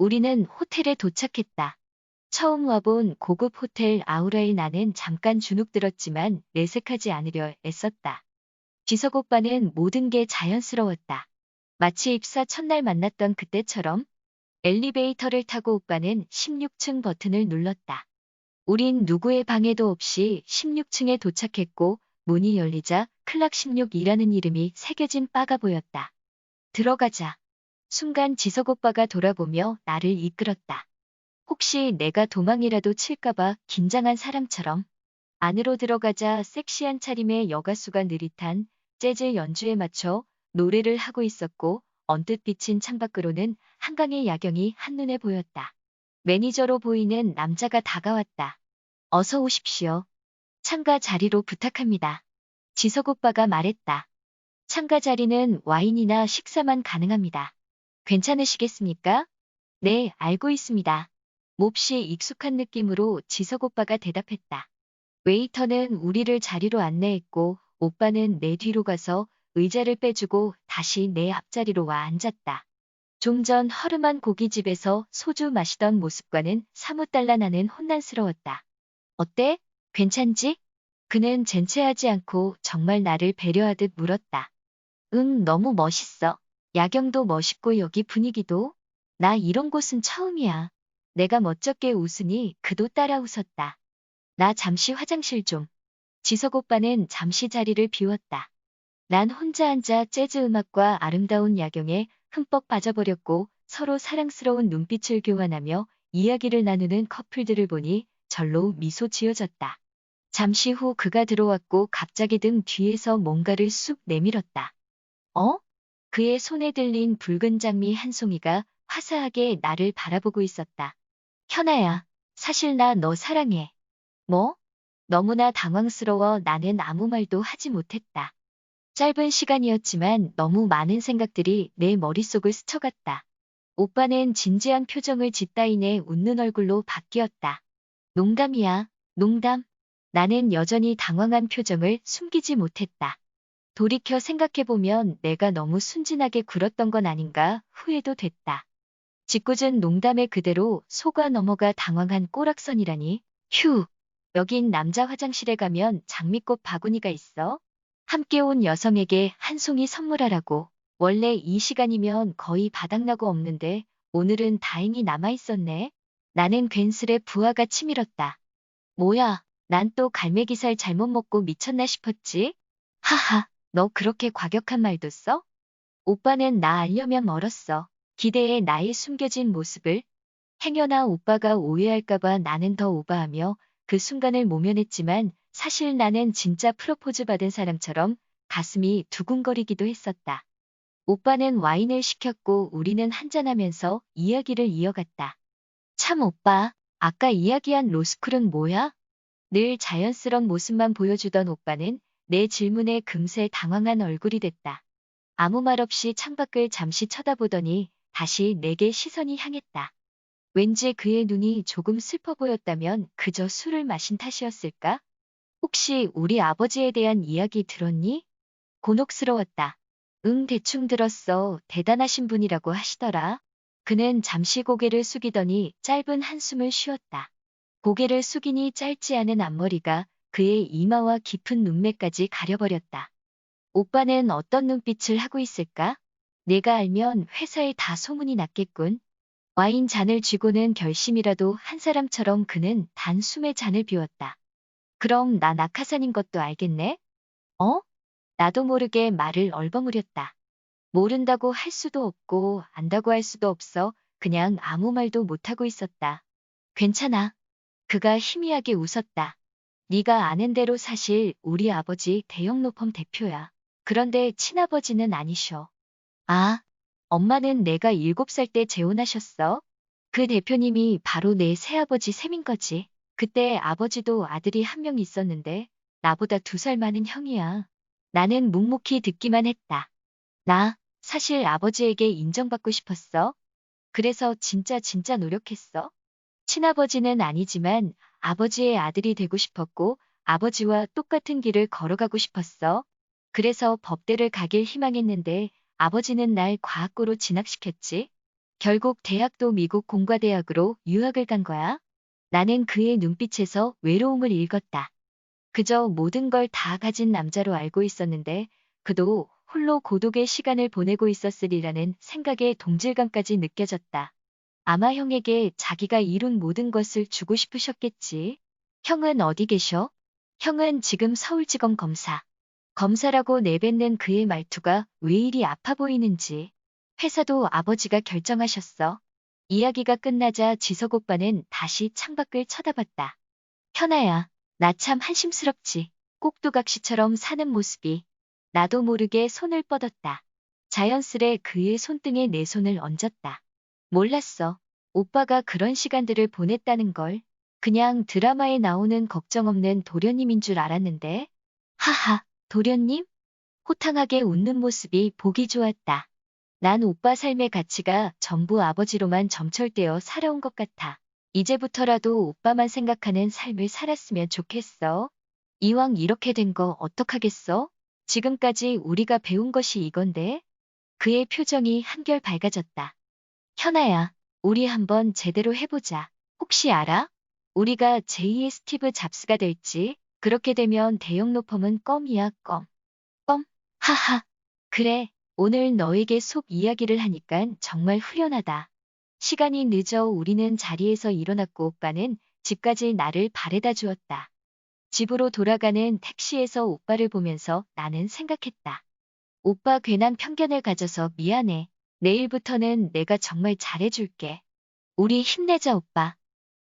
우리는 호텔에 도착했다. 처음 와본 고급 호텔 아우라에 나는 잠깐 주눅 들었지만 내색하지 않으려 애썼다. 지석 오빠는 모든 게 자연스러웠다. 마치 입사 첫날 만났던 그때처럼 엘리베이터를 타고 오빠는 16층 버튼을 눌렀다. 우린 누구의 방해도 없이 16층에 도착했고 문이 열리자 클락 16이라는 이름이 새겨진 바가 보였다. 들어가자. 순간 지석 오빠가 돌아보며 나를 이끌었다. 혹시 내가 도망이라도 칠까봐 긴장한 사람처럼 안으로 들어가자 섹시한 차림의 여가수가 느릿한 재즈 연주에 맞춰 노래를 하고 있었고 언뜻 비친 창밖으로는 한강의 야경이 한눈에 보였다. 매니저로 보이는 남자가 다가왔다. 어서 오십시오. 창가 자리로 부탁합니다. 지석 오빠가 말했다. 창가 자리는 와인이나 식사만 가능합니다. 괜찮으시겠습니까? 네, 알고 있습니다. 몹시 익숙한 느낌으로 지석 오빠가 대답했다. 웨이터는 우리를 자리로 안내했고 오빠는 내 뒤로 가서 의자를 빼주고 다시 내 앞자리로 와 앉았다. 좀 전 허름한 고깃집에서 소주 마시던 모습과는 사뭇 달라 나는 혼란스러웠다. 어때? 괜찮지? 그는 젠체하지 않고 정말 나를 배려하듯 물었다. 응, 너무 멋있어. 야경도 멋있고 여기 분위기도. 나 이런 곳은 처음이야. 내가 멋쩍게 웃으니 그도 따라 웃었다. 나 잠시 화장실 좀. 지석 오빠는 잠시 자리를 비웠다. 난 혼자 앉아 재즈 음악과 아름다운 야경에 흠뻑 빠져버렸고 서로 사랑스러운 눈빛을 교환하며 이야기를 나누는 커플들을 보니 절로 미소 지어졌다. 잠시 후 그가 들어왔고 갑자기 등 뒤에서 뭔가를 쑥 내밀었다. 어? 그의 손에 들린 붉은 장미 한 송이가 화사하게 나를 바라보고 있었다. 현아야, 사실 나 너 사랑해. 뭐? 너무나 당황스러워 나는 아무 말도 하지 못했다. 짧은 시간이었지만 너무 많은 생각들이 내 머릿속을 스쳐갔다. 오빠는 진지한 표정을 짓다인해 웃는 얼굴로 바뀌었다. 농담이야, 농담. 나는 여전히 당황한 표정을 숨기지 못했다. 돌이켜 생각해보면 내가 너무 순진하게 굴었던 건 아닌가 후회도 됐다. 짓궂은 농담에 그대로 속아 넘어가 당황한 꼬락선이라니. 휴, 여긴 남자 화장실에 가면 장미꽃 바구니가 있어. 함께 온 여성에게 한 송이 선물하라고. 원래 이 시간이면 거의 바닥나고 없는데 오늘은 다행히 남아있었네. 나는 괜스레 부하가 치밀었다. 뭐야, 난 또 갈매기살 잘못 먹고 미쳤나 싶었지? 하하, 너 그렇게 과격한 말도 써? 오빠는 나 알려면 멀었어. 기대에 나의 숨겨진 모습을. 행여나 오빠가 오해할까봐 나는 더 오바하며 그 순간을 모면했지만 사실 나는 진짜 프로포즈 받은 사람처럼 가슴이 두근거리기도 했었다. 오빠는 와인을 시켰고 우리는 한잔하면서 이야기를 이어갔다. 참 오빠, 아까 이야기한 로스쿨은 뭐야? 늘 자연스런 모습만 보여주던 오빠는 내 질문에 금세 당황한 얼굴이 됐다. 아무 말 없이 창밖을 잠시 쳐다보더니 다시 내게 시선이 향했다. 왠지 그의 눈이 조금 슬퍼 보였다면 그저 술을 마신 탓이었을까? 혹시 우리 아버지에 대한 이야기 들었니? 곤혹스러웠다. 응, 대충 들었어. 대단하신 분이라고 하시더라. 그는 잠시 고개를 숙이더니 짧은 한숨을 쉬었다. 고개를 숙이니 짧지 않은 앞머리가 그의 이마와 깊은 눈매까지 가려버렸다. 오빠는 어떤 눈빛을 하고 있을까? 내가 알면 회사에 다 소문이 났겠군. 와인 잔을 쥐고는 결심이라도 한 사람처럼 그는 단 숨의 잔을 비웠다. 그럼 나 낙하산인 것도 알겠네? 어? 나도 모르게 말을 얼버무렸다. 모른다고 할 수도 없고 안다고 할 수도 없어 그냥 아무 말도 못하고 있었다. 괜찮아. 그가 희미하게 웃었다. 네가 아는 대로 사실 우리 아버지 대형 로펌 대표야. 그런데 친아버지는 아니셔. 아, 엄마는 내가 7살 때 재혼하셨어. 그 대표님이 바로 내 새아버지 셈인 거지. 그때 아버지도 아들이 한 명 있었는데 나보다 두 살 많은 형이야. 나는 묵묵히 듣기만 했다. 나 사실 아버지에게 인정받고 싶었어. 그래서 진짜 진짜 노력했어. 친아버지는 아니지만 아버지의 아들이 되고 싶었고 아버지와 똑같은 길을 걸어가고 싶었어. 그래서 법대를 가길 희망했는데 아버지는 날 과학고로 진학시켰지. 결국 대학도 미국 공과대학으로 유학을 간 거야? 나는 그의 눈빛에서 외로움을 읽었다. 그저 모든 걸 다 가진 남자로 알고 있었는데 그도 홀로 고독의 시간을 보내고 있었으리라는 생각에 동질감까지 느껴졌다. 아마 형에게 자기가 이룬 모든 것을 주고 싶으셨겠지. 형은 어디 계셔? 형은 지금 서울지검 검사. 검사라고 내뱉는 그의 말투가 왜 이리 아파 보이는지. 회사도 아버지가 결정하셨어. 이야기가 끝나자 지석 오빠는 다시 창밖을 쳐다봤다. 현아야, 나 참 한심스럽지. 꼭두각시처럼 사는 모습이. 나도 모르게 손을 뻗었다. 자연스레 그의 손등에 내 손을 얹었다. 몰랐어. 오빠가 그런 시간들을 보냈다는 걸. 그냥 드라마에 나오는 걱정 없는 도련님인 줄 알았는데. 하하, 도련님? 호탕하게 웃는 모습이 보기 좋았다. 난 오빠 삶의 가치가 전부 아버지로만 점철되어 살아온 것 같아. 이제부터라도 오빠만 생각하는 삶을 살았으면 좋겠어. 이왕 이렇게 된 거 어떡하겠어? 지금까지 우리가 배운 것이 이건데? 그의 표정이 한결 밝아졌다. 현아야, 우리 한번 제대로 해보자. 혹시 알아? 우리가 제2의 스티브 잡스가 될지, 그렇게 되면 대형 로펌은 껌이야, 껌. 껌? 하하. 그래, 오늘 너에게 속 이야기를 하니깐 정말 후련하다. 시간이 늦어 우리는 자리에서 일어났고 오빠는 집까지 나를 바래다 주었다. 집으로 돌아가는 택시에서 오빠를 보면서 나는 생각했다. 오빠 괜한 편견을 가져서 미안해. 내일부터는 내가 정말 잘해줄게. 우리 힘내자 오빠.